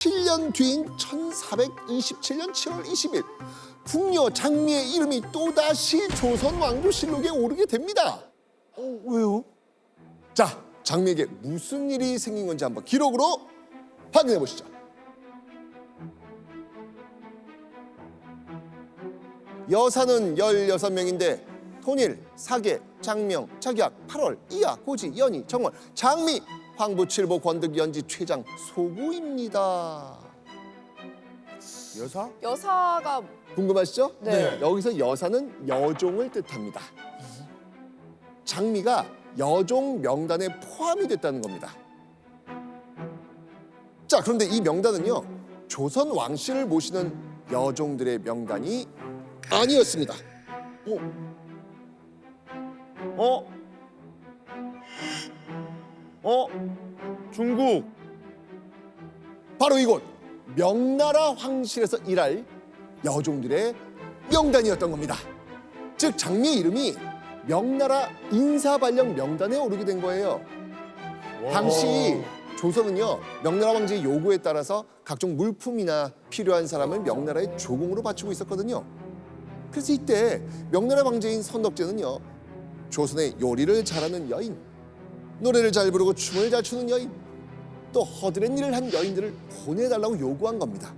7년 뒤인 1427년 7월 20일 궁녀 장미의 이름이 또다시 조선 왕조실록에 오르게 됩니다. 어, 왜요? 자, 장미에게 무슨 일이 생긴 건지 한번 기록으로 확인해 보시죠. 여사는 16명인데 통일, 사계, 장명, 착약, 8월, 이하, 고지, 연희, 정월, 장미, 황부 칠보, 권득, 연지, 최장, 소구입니다. 여사? 여사가 궁금하시죠? 네. 여기서 여사는 여종을 뜻합니다. 장미가 여종 명단에 포함이 됐다는 겁니다. 자, 그런데 이 명단은요. 조선 왕실을 모시는 여종들의 명단이 아니었습니다. 어? 어? 중국. 바로 이곳 명나라 황실에서 일할 여종들의 명단이었던 겁니다. 즉 장미의 이름이 명나라 인사발령 명단에 오르게 된 거예요. 당시 조선은요 명나라 황제의 요구에 따라서 각종 물품이나 필요한 사람을 명나라의 조공으로 바치고 있었거든요. 그래서 이때 명나라 황제인 선덕제는요 조선의 요리를 잘하는 여인, 노래를 잘 부르고 춤을 잘 추는 여인, 또 허드렛 일을 한 여인들을 보내달라고 요구한 겁니다.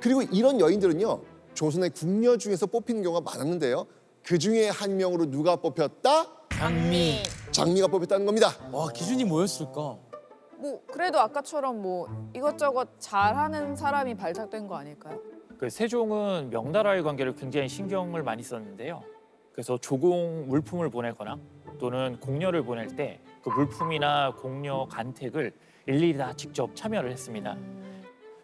그리고 이런 여인들은요 조선의 궁녀 중에서 뽑히는 경우가 많았는데요. 그 중에 한 명으로 누가 뽑혔다? 장미. 장미가 뽑혔다는 겁니다. 와 기준이 뭐였을까? 뭐 그래도 아까처럼 뭐 이것저것 잘하는 사람이 발탁된 거 아닐까요? 그 세종은 명나라의 관계를 굉장히 신경을 많이 썼는데요. 그래서 조공 물품을 보내거나 또는 공녀를 보낼 때 그 물품이나 공녀 간택을 일일이 다 직접 참여를 했습니다.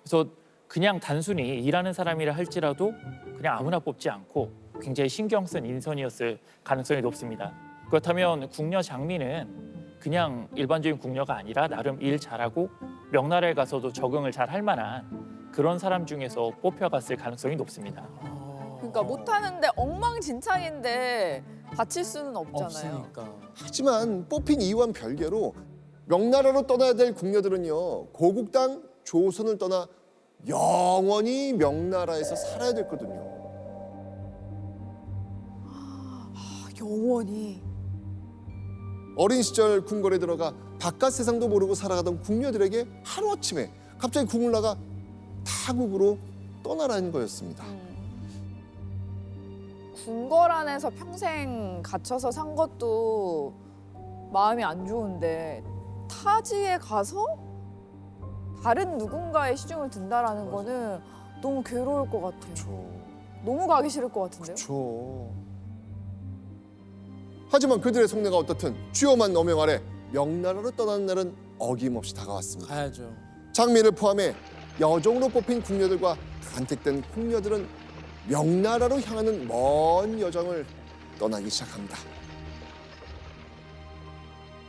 그래서 그냥 단순히 일하는 사람이라 할지라도 그냥 아무나 뽑지 않고 굉장히 신경 쓴 인선이었을 가능성이 높습니다. 그렇다면 궁녀 장미는 그냥 일반적인 궁녀가 아니라 나름 일 잘하고 명나라에 가서도 적응을 잘 할 만한 그런 사람 중에서 뽑혀갔을 가능성이 높습니다. 그러니까 못하는데 엉망진창인데 바칠 수는 없잖아요. 없으니까. 하지만 뽑힌 이유와는 별개로 명나라로 떠나야 될 궁녀들은요 고국당 조선을 떠나 영원히 명나라에서 살아야 됐거든요. 아, 영원히. 어린 시절 궁궐에 들어가 바깥 세상도 모르고 살아가던 궁녀들에게 하루아침에 갑자기 궁을 나가 타국으로 떠나라는 거였습니다. 궁궐 안에서 평생 갇혀서 산 것도 마음이 안 좋은데 타지에 가서 다른 누군가의 시중을 든다라는 거는 너무 괴로울 것 같아요. 너무 가기 싫을 것 같은데요. 그렇죠. 하지만 그들의 속내가 어떻든 주요만 어명 아래 명나라로 떠나는 날은 어김없이 다가왔습니다. 가야죠. 장미를 포함해 여종으로 뽑힌 궁녀들과 간택된 궁녀들은 명나라로 향하는 먼 여정을 떠나기 시작합니다.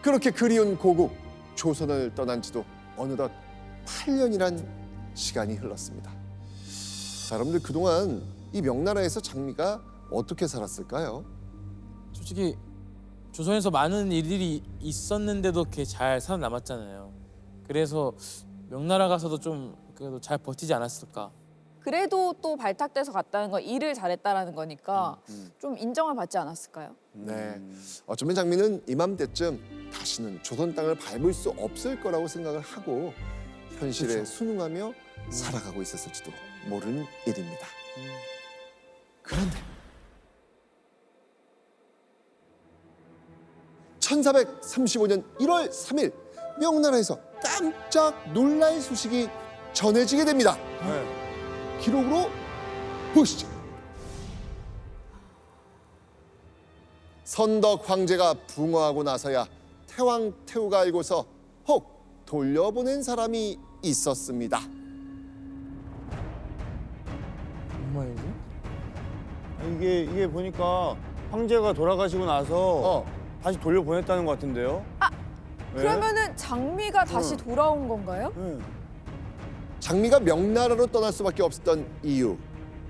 그렇게 그리운 고국 조선을 떠난 지도 어느덧 8년이란 시간이 흘렀습니다. 자, 여러분들 그동안 이 명나라에서 장미가 어떻게 살았을까요? 솔직히 조선에서 많은 일들이 있었는데도 걔잘 살아남았잖아요. 그래서 명나라 가서도 좀 그래도 잘 버티지 않았을까. 그래도 또 발탁돼서 갔다는 건 일을 잘했다라는 거니까 좀 인정을 받지 않았을까요? 네. 어쩌면 장미는 이맘때쯤 다시는 조선 땅을 밟을 수 없을 거라고 생각을 하고 현실에 그쵸. 순응하며 살아가고 있었을지도 모르는 일입니다. 그런데 1435년 1월 3일 명나라에서 깜짝 놀랄 소식이 전해지게 됩니다. 네. 기록으로 보시죠. 선덕 황제가 붕어하고 나서야 태왕 태후가 알고서 혹 돌려보낸 사람이 있었습니다. 정말이지? 아, 이게 이게 보니까 황제가 돌아가시고 나서 어, 다시 돌려보냈다는 것 같은데요? 네? 그러면은 장미가 다시 돌아온 건가요? 네. 장미가 명나라로 떠날 수밖에 없었던 이유.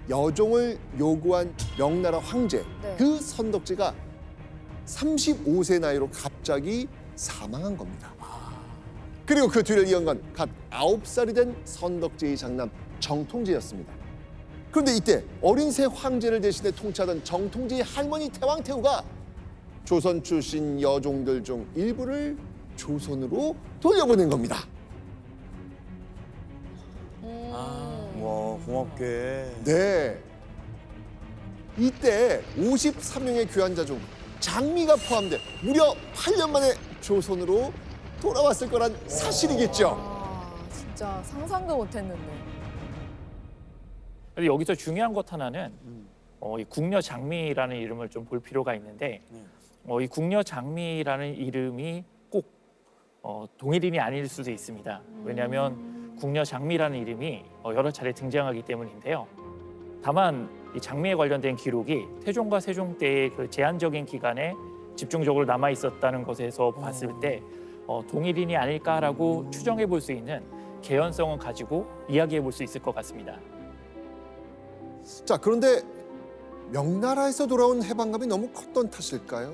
여종을 요구한 명나라 황제 네. 그 선덕제가 35세 나이로 갑자기 사망한 겁니다. 그리고 그 뒤를 이은 건 갓 아홉 살이 된 선덕제의 장남 정통제였습니다. 그런데 이때 어린 새 황제를 대신해 통치하던 정통제의 할머니 태왕태후가 조선 출신 여종들 중 일부를 조선으로 돌려보낸 겁니다. 고맙게. 네. 이때 53명의 귀환자 중 장미가 포함돼 무려 8년 만에 조선으로 돌아왔을 거란 사실이겠죠. 아, 진짜 상상도 못했는데. 근데 여기서 중요한 것 하나는 어, 이 궁녀 장미라는 이름을 좀 볼 필요가 있는데 네. 어, 이 궁녀 장미라는 이름이 꼭 어, 동일인이 아닐 수도 있습니다. 왜냐하면 궁녀 장미라는 이름이 어, 여러 차례 등장하기 때문인데요. 다만 이 장미에 관련된 기록이 태종과 세종 때의 그 제한적인 기간에 집중적으로 남아 있었다는 것에서 봤을 때 어, 동일인이 아닐까라고 추정해 볼 수 있는 개연성을 가지고 이야기해 볼 수 있을 것 같습니다. 자, 그런데 명나라에서 돌아온 해방감이 너무 컸던 탓일까요?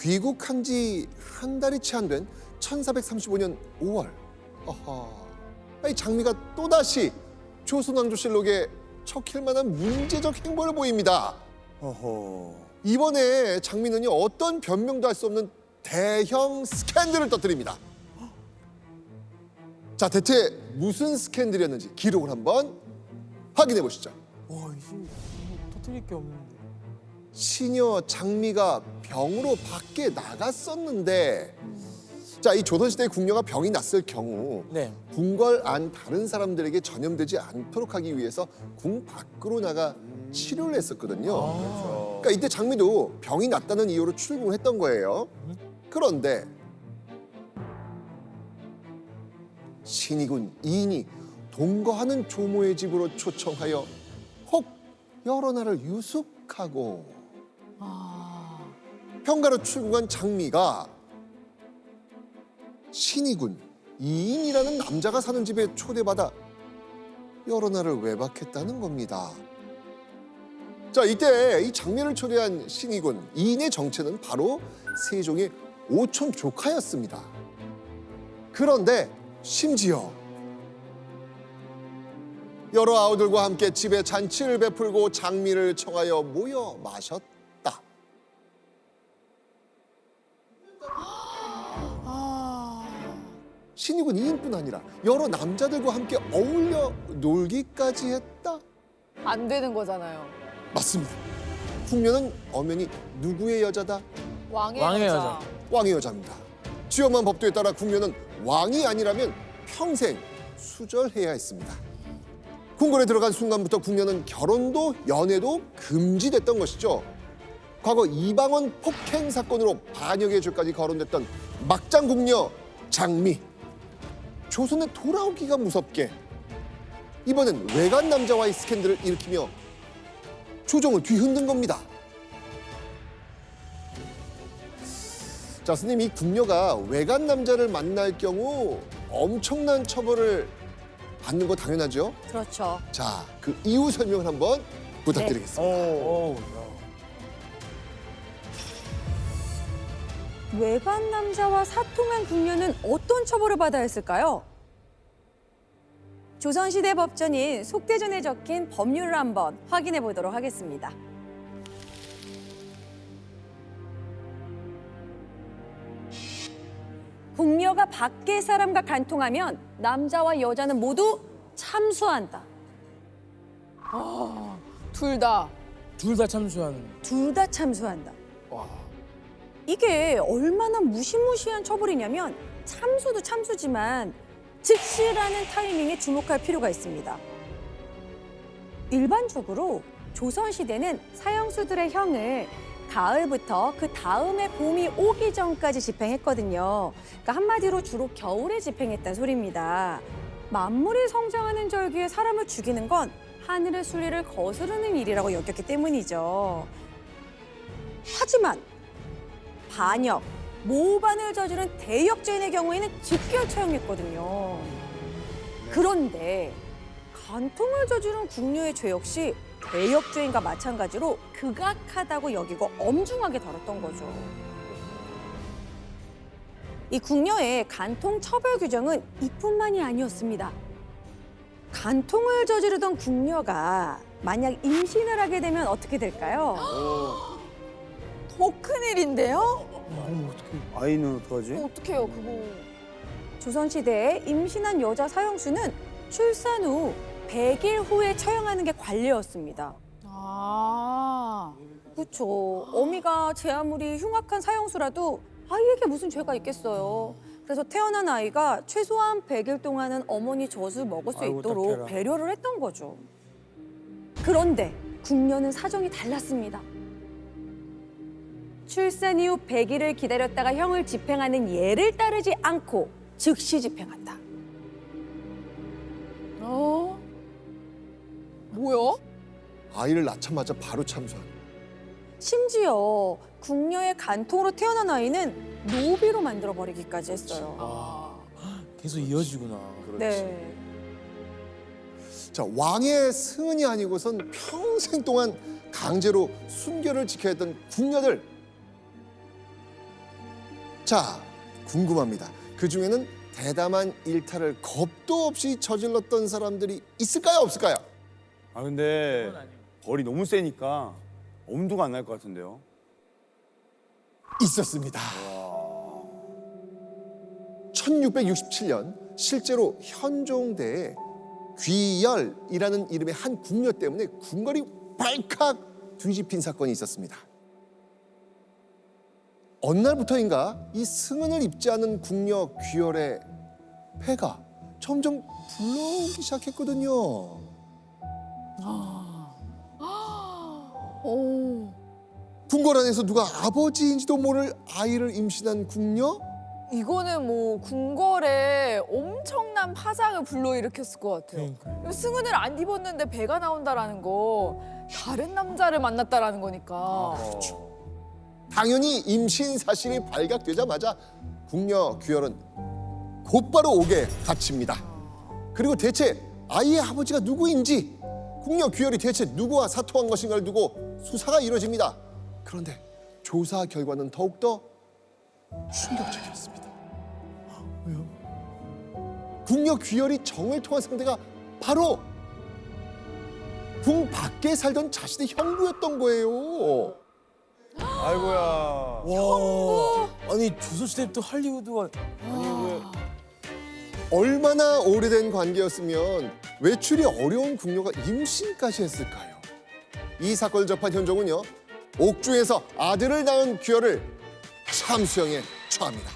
귀국한 지 한 달이 채 안 된 1435년 5월. 아하. 이 장미가 또다시 조선왕조실록에 척힐 만한 문제적 행보를 보입니다. 허허. 이번에 장미는요 어떤 변명도 할 수 없는 대형 스캔들을 터뜨립니다. 자 대체 무슨 스캔들이었는지 기록을 한번 확인해 보시죠. 와뭐 터뜨릴 게 없는데. 시녀 장미가 병으로 밖에 나갔었는데 자 이 조선시대 궁녀가 병이 났을 경우 네. 궁궐 안 다른 사람들에게 전염되지 않도록 하기 위해서 궁 밖으로 나가 치료를 했었거든요. 그렇죠. 그러니까 이때 장미도 병이 났다는 이유로 출궁을 했던 거예요. 그런데 신이군 이인이 동거하는 조모의 집으로 초청하여 혹 여러 날을 유숙하고 아, 평가로 출궁한 장미가 신이군 이인이라는 남자가 사는 집에 초대받아 여러 날을 외박했다는 겁니다. 자 이때 이 장미를 초대한 신이군 이인의 정체는 바로 세종의 오촌 조카였습니다. 그런데 심지어 여러 아우들과 함께 집에 잔치를 베풀고 장미를 청하여 모여 마셨다. 신이군 이인뿐 아니라 여러 남자들과 함께 어울려 놀기까지 했다. 안 되는 거잖아요. 맞습니다. 풍녀는 엄연히 누구의 여자다? 왕의, 왕의 여자. 여자. 왕의 여자입니다. 지엄한 법도에 따라 궁녀는 왕이 아니라면 평생 수절해야 했습니다. 궁궐에 들어간 순간부터 궁녀는 결혼도 연애도 금지됐던 것이죠. 과거 이방원 폭행 사건으로 반역의 죄까지 거론됐던 막장 궁녀 장미. 조선에 돌아오기가 무섭게 이번엔 외간 남자와의 스캔들을 일으키며 조정을 뒤흔든 겁니다. 자, 스님 이 궁녀가 외간 남자를 만날 경우 엄청난 처벌을 받는 거 당연하죠. 그렇죠. 자, 그 이유 설명을 한번 부탁드리겠습니다. 오. 어 외간 남자와 사통한 궁녀는 어떤 처벌을 받아야 했을까요? 조선시대 법전인 속대전에 적힌 법률을 한번 확인해 보도록 하겠습니다. 궁녀가 밖의 사람과 간통하면 남자와 여자는 모두 참수한다. 둘 다. 둘 다 참수하는. 둘 다 참수한다. 와. 이게 얼마나 무시무시한 처벌이냐면 참수도 참수지만 즉시라는 타이밍에 주목할 필요가 있습니다. 일반적으로 조선시대는 사형수들의 형을 가을부터 그 다음에 봄이 오기 전까지 집행했거든요. 그러니까 한마디로 주로 겨울에 집행했다는 소리입니다. 만물이 성장하는 절기에 사람을 죽이는 건 하늘의 순리를 거스르는 일이라고 여겼기 때문이죠. 하지만 반역, 모반을 저지른 대역죄인의 경우에는 직결 처형했거든요. 그런데 간통을 저지른 궁녀의 죄 역시 대역죄인과 마찬가지로 극악하다고 여기고 엄중하게 다뤘던 거죠. 이 궁녀의 간통 처벌 규정은 이뿐만이 아니었습니다. 간통을 저지르던 궁녀가 만약 임신을 하게 되면 어떻게 될까요? 더 큰일인데요? 아이는 어떡하지? 어떡해요 그거. 조선시대에 임신한 여자 사형수는 출산 후 100일 후에 처형하는 게 관례였습니다. 아. 그렇죠. 어미가 제 아무리 흉악한 사형수라도 아이에게 무슨 죄가 있겠어요. 그래서 태어난 아이가 최소한 100일 동안은 어머니 젖을 먹을 수 아이고, 있도록 딱해라. 배려를 했던 거죠. 그런데 궁녀는 사정이 달랐습니다. 출산 이후 100일을 기다렸다가 형을 집행하는 예를 따르지 않고 즉시 집행한다. 어? 뭐야? 아이를 낳자마자 바로 참수한. 심지어 궁녀의 간통으로 태어난 아이는 노비로 만들어 버리기까지 했어요. 아, 계속 이어지구나. 네. 자 왕의 승은이 아니고선 평생 동안 강제로 순결을 지켜야 했던 궁녀들. 자 궁금합니다. 그 중에는 대담한 일탈을 겁도 없이 저질렀던 사람들이 있을까요 없을까요? 아 근데. 벌이 너무 세니까 엄두가 안 날 것 같은데요. 있었습니다. 1667년 실제로 현종대에 귀열이라는 이름의 한 궁녀 때문에 궁궐이 발칵 뒤집힌 사건이 있었습니다. 어느 날부터인가 이 승은을 입지 않은 궁녀 귀열의 폐가 점점 불러오기 시작했거든요. 오. 궁궐 안에서 누가 아버지인지도 모를 아이를 임신한 궁녀? 이거는 뭐 궁궐에 엄청난 파장을 불러일으켰을 것 같아요. 그러니까요. 승은을 안 입었는데 배가 나온다라는 거 다른 남자를 만났다라는 거니까. 당연히 임신 사실이 발각되자마자 궁녀 귀열은 곧바로 옥에 갇힙니다. 그리고 대체 아이의 아버지가 누구인지 궁녀 귀열이 대체 누구와 사통한 것인가를 두고 수사가 이루어집니다. 그런데 조사 결과는 더욱더 충격적이었습니다. 왜요? 궁녀 귀열이 정을 통한 상대가 바로 궁 밖에 살던 자신의 형부였던 거예요. 아이고야. 와, 아니 조선시대부터 할리우드가 얼마나 오래된 관계였으면 외출이 어려운 궁녀가 임신까지 했을까요? 이 사건을 접한 현종은요 옥중에서 아들을 낳은 귀열을 참수형에 처합니다.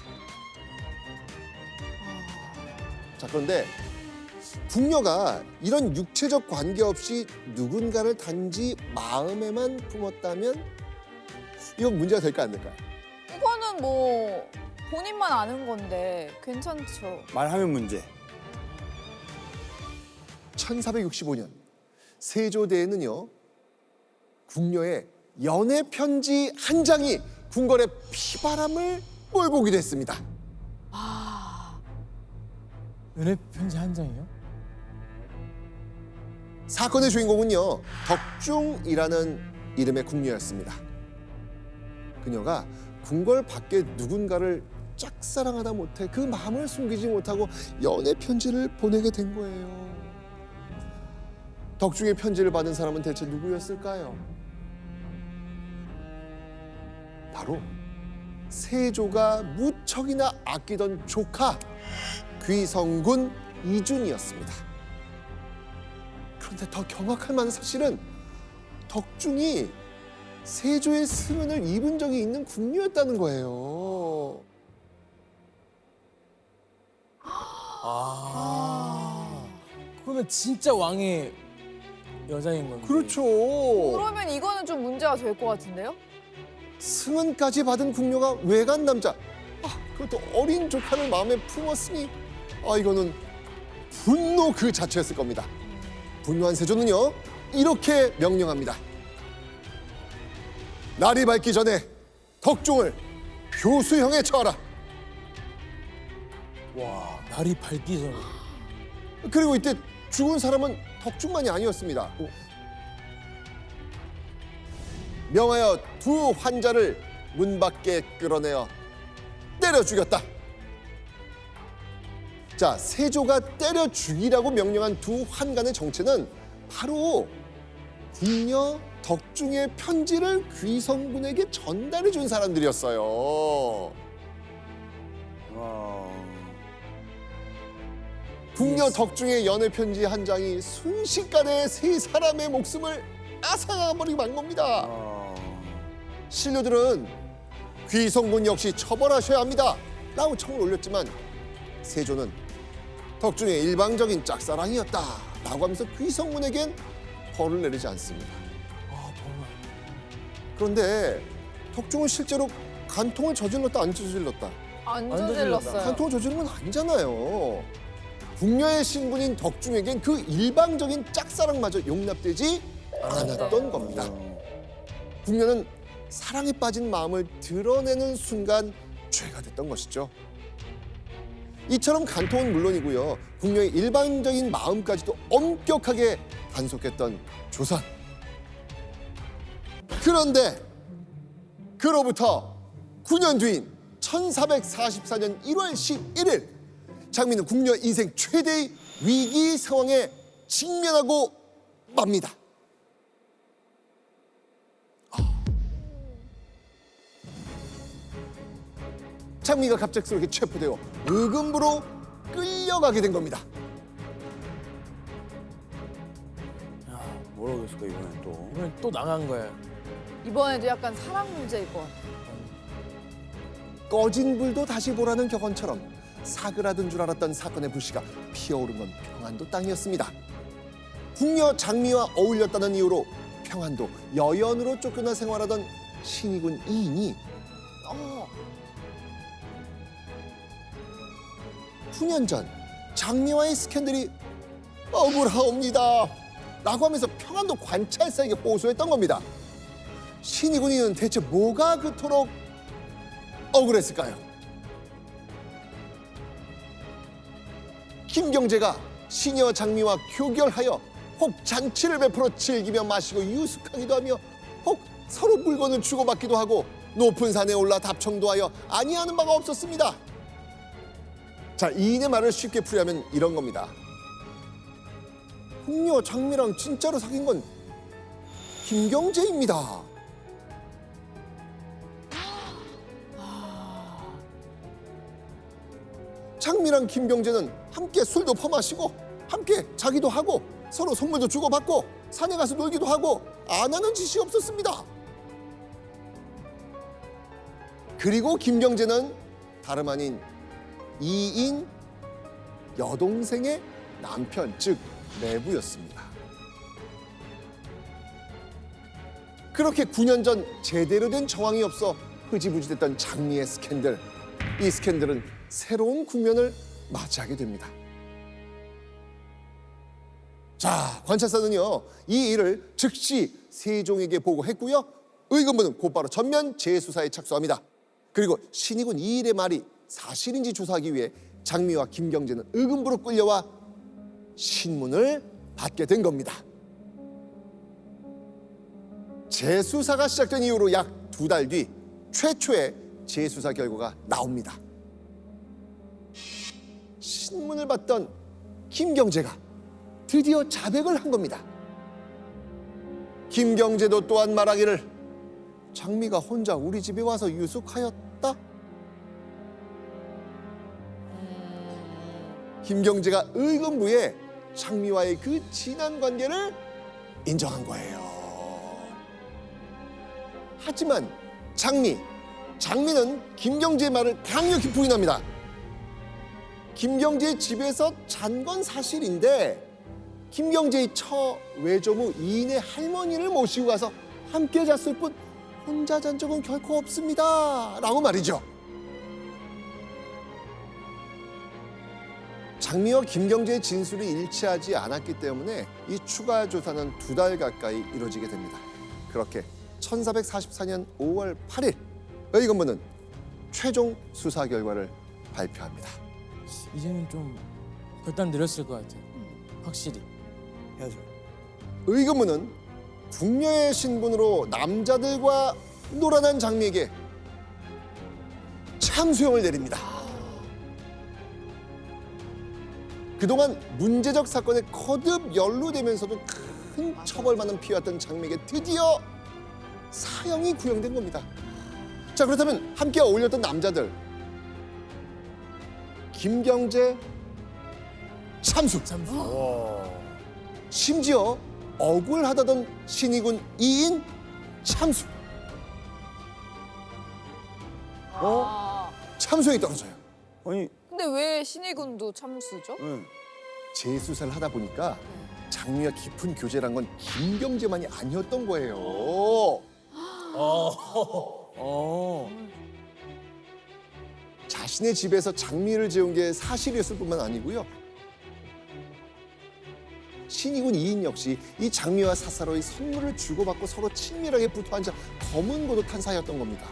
자 그런데 궁녀가 이런 육체적 관계 없이 누군가를 단지 마음에만 품었다면 이건 문제가 될까 안 될까요? 이거는 뭐 본인만 아는 건데 괜찮죠. 말하면 문제. 1465년 세조대에는요 궁녀의 연애 편지 한 장이 궁궐의 피바람을 몰보기도 했습니다. 연애 편지 한 장이요? 사건의 주인공은요 덕중이라는 이름의 궁녀였습니다. 그녀가 궁궐 밖에 누군가를 짝사랑하다 못해 그 마음을 숨기지 못하고 연애 편지를 보내게 된 거예요. 덕중의 편지를 받은 사람은 대체 누구였을까요? 바로 세조가 무척이나 아끼던 조카 귀성군 이준이었습니다. 그런데 더 경악할 만한 사실은 덕중이 세조의 승은을 입은 적이 있는 궁녀였다는 거예요. 아, 그러면 진짜 왕의 여자인 건데. 그렇죠. 그러면 이거는 좀 문제가 될 것 같은데요? 승은까지 받은 궁녀가 외간 남자. 아, 그것도 어린 조카를 마음에 품었으니 아 이거는 분노 그 자체였을 겁니다. 분노한 세조는요 이렇게 명령합니다. 날이 밝기 전에 덕종을 교수형에 처하라. 와, 날이 밝기 전에. 그리고 이때 죽은 사람은 덕중만이 아니었습니다. 명하여 두 환자를 문 밖에 끌어내어 때려 죽였다. 자, 세조가 때려 죽이라고 명령한 두 환관의 정체는 바로 궁녀 덕중의 편지를 귀성군에게 전달해 준 사람들이었어요. 아, 궁녀 덕중의 연애 편지 한 장이 순식간에 세 사람의 목숨을 앗아가버리고 만 겁니다. 아. 신료들은 귀성군 역시 처벌하셔야 합니다. 라고 청을 올렸지만 세조는 덕중의 일방적인 짝사랑이었다. 라고 하면서 귀성군에겐 벌을 내리지 않습니다. 그런데 덕중은 실제로 간통을 저질렀다 안 저질렀다. 안안 저질렀어요. 간통을 저지른 건 아니잖아요. 궁녀의 신분인 덕중에겐 그 일방적인 짝사랑마저 용납되지 않았던 겁니다. 궁녀는 사랑에 빠진 마음을 드러내는 순간 죄가 됐던 것이죠. 이처럼 간통은 물론이고요. 궁녀의 일방적인 마음까지도 엄격하게 단속했던 조선. 그런데 그로부터 9년 뒤인 1444년 1월 11일 장민은 궁녀 인생 최대의 위기 상황에 직면하고 맙니다. 장미가 갑작스럽게 체포되어 의금부로 끌려가게 된 겁니다. 뭐라고 했을까 이번엔 또. 이번엔 또 나간 거예요. 이번에도 약간 사랑 문제일 것 같아. 꺼진 불도 다시 보라는 격언처럼 사그라든 줄 알았던 사건의 불씨가 피어오른 건 평안도 땅이었습니다. 궁녀 장미와 어울렸다는 이유로 평안도 여연으로 쫓겨나 생활하던 신이군 이인이 어, 9년 전 장미와의 스캔들이 억울하옵니다. 라고 하면서 평안도 관찰사에게 호소했던 겁니다. 신이군이는 대체 뭐가 그토록 억울했을까요? 김경재가 시녀 장미와 교결하여 혹 잔치를 베풀어 즐기며 마시고 유숙하기도 하며 혹 서로 물건을 주고받기도 하고 높은 산에 올라 답청도 하여 아니하는 바가 없었습니다. 자, 이인의 말을 쉽게 풀이하면 이런 겁니다. 궁녀 장미랑 진짜로 사귄 건 김경재입니다. 장미랑 김경재는 함께 술도 퍼마시고 함께 자기도 하고 서로 선물도 주고받고 산에 가서 놀기도 하고 안 하는 짓이 없었습니다. 그리고 김경재는 다름 아닌 이인 여동생의 남편 즉 내부였습니다. 그렇게 9년 전 제대로 된 정황이 없어 흐지부지됐던 장미의 스캔들. 이 스캔들은 새로운 국면을 맞이하게 됩니다. 자, 관찰사는요, 이 일을 즉시 세종에게 보고했고요. 의금부는 곧바로 전면 재수사에 착수합니다. 그리고 신익은 이 일의 말이 사실인지 조사하기 위해 장미와 김경재는 의금부로 끌려와 신문을 받게 된 겁니다. 재수사가 시작된 이후로 약 두 달 뒤 최초의 재수사 결과가 나옵니다. 신문을 받던 김경재가 드디어 자백을 한 겁니다. 김경재도 또한 말하기를 장미가 혼자 우리 집에 와서 유숙하였다. 김경재가 의금부에 장미와의 그 진한 관계를 인정한 거예요. 하지만 장미, 장미는 김경재의 말을 강력히 부인합니다. 김경재의 집에서 잔 건 사실인데 김경재의 처 외조부 이인의 할머니를 모시고 가서 함께 잤을 뿐 혼자 잔 적은 결코 없습니다. 라고 말이죠. 장미와 김경재의 진술이 일치하지 않았기 때문에 이 추가 조사는 두 달 가까이 이루어지게 됩니다. 그렇게 1444년 5월 8일 의금부는 최종 수사 결과를 발표합니다. 이제는 좀 결단 내렸을 것 같아요. 확실히. 해야죠. 의금부는 궁녀의 신분으로 남자들과 놀아난 장미에게 참수형을 내립니다. 그동안 문제적 사건에 거듭 연루되면서도 큰 처벌받는 피해왔던 장미에게 드디어 사형이 구형된 겁니다. 자 그렇다면 함께 어울렸던 남자들 김경재, 참수, 심지어 억울하다던 신이군 이인 참수 어? 아, 참수형이 떨어져요. 아니, 근데 왜 신의군도 참수죠? 응. 재수사를 하다 보니까 장미와 깊은 교제란 건 김경재만이 아니었던 거예요. 어. 자신의 집에서 장미를 재운 게 사실이었을 뿐만 아니고요. 신이군 이인 역시 이 장미와 사사로이 선물을 주고받고 서로 친밀하게 붙어앉아 검은 고도 탄 사이였던 겁니다.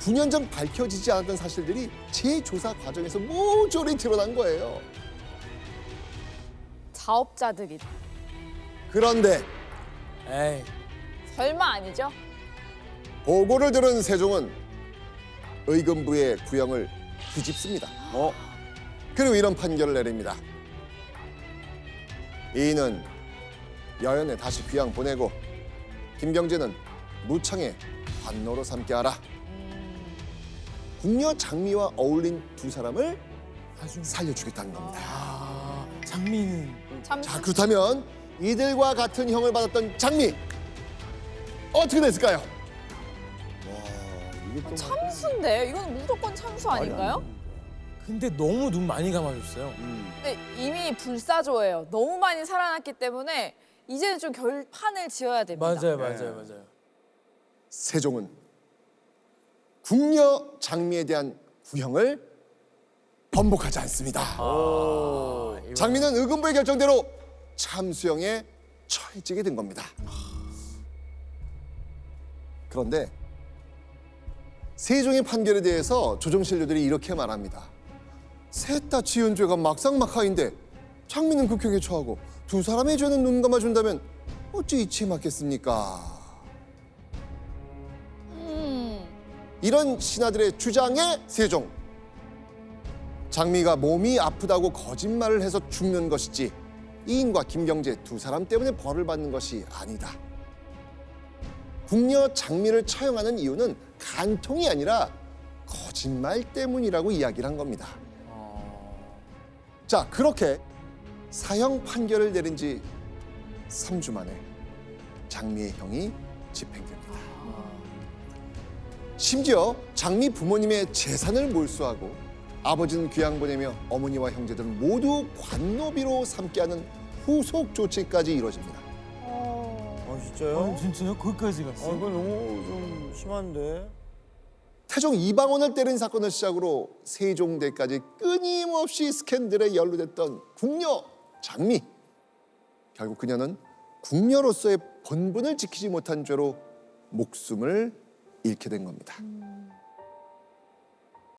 9년 전 밝혀지지 않았던 사실들이 재조사 과정에서 모조리 드러난 거예요. 자업자득이다. 그런데 에이. 설마 아니죠? 보고를 들은 세종은 의금부의 구형을 뒤집습니다. 어? 그리고 이런 판결을 내립니다. 이인은 여연에 다시 귀양 보내고 김경재는 무창에 관노로 삼게 하라. 궁녀 장미와 어울린 두 사람을 살려주겠다는 겁니다. 아, 장미는 참수. 자 그렇다면 이들과 같은 형을 받았던 장미 어떻게 됐을까요? 와, 이게 또 참수인데 이건 무조건 참수 아닌가요? 근데 너무 눈 많이 감아줬어요. 음. 근데 이미 불사조예요. 너무 많이 살아났기 때문에 이제는 좀 결판을 지어야 됩니다. 맞아요, 네. 맞아요, 맞아요. 세종은 궁녀 장미에 대한 구형을 번복하지 않습니다. 아, 장미는 의금부의 결정대로 참수형에 처해지게 된 겁니다. 그런데 세종의 판결에 대해서 조정신료들이 이렇게 말합니다. 셋 다 지은 죄가 막상막하인데 장미는 극형에 처하고 두 사람의 죄는 눈 감아준다면 어찌 이치에 맞겠습니까? 음, 이런 신하들의 주장에 세종 장미가 몸이 아프다고 거짓말을 해서 죽는 것이지 이인과 김경재 두 사람 때문에 벌을 받는 것이 아니다. 궁녀 장미를 처형하는 이유는 간통이 아니라 거짓말 때문이라고 이야기를 한 겁니다. 자, 그렇게 사형 판결을 내린 지 3주 만에 장미의 형이 집행됩니다. 심지어 장미 부모님의 재산을 몰수하고 아버지는 귀양 보내며 어머니와 형제들은 모두 관노비로 삼게 하는 후속 조치까지 이루어집니다. 어, 아, 진짜요? 어, 진짜요? 거기까지 아, 갔어요? 이거 너무 좀 심한데. 태종 이방원을 때린 사건을 시작으로 세종대까지 끊임없이 스캔들에 연루됐던 궁녀 장미. 결국 그녀는 궁녀로서의 본분을 지키지 못한 죄로 목숨을 잃게 된 겁니다.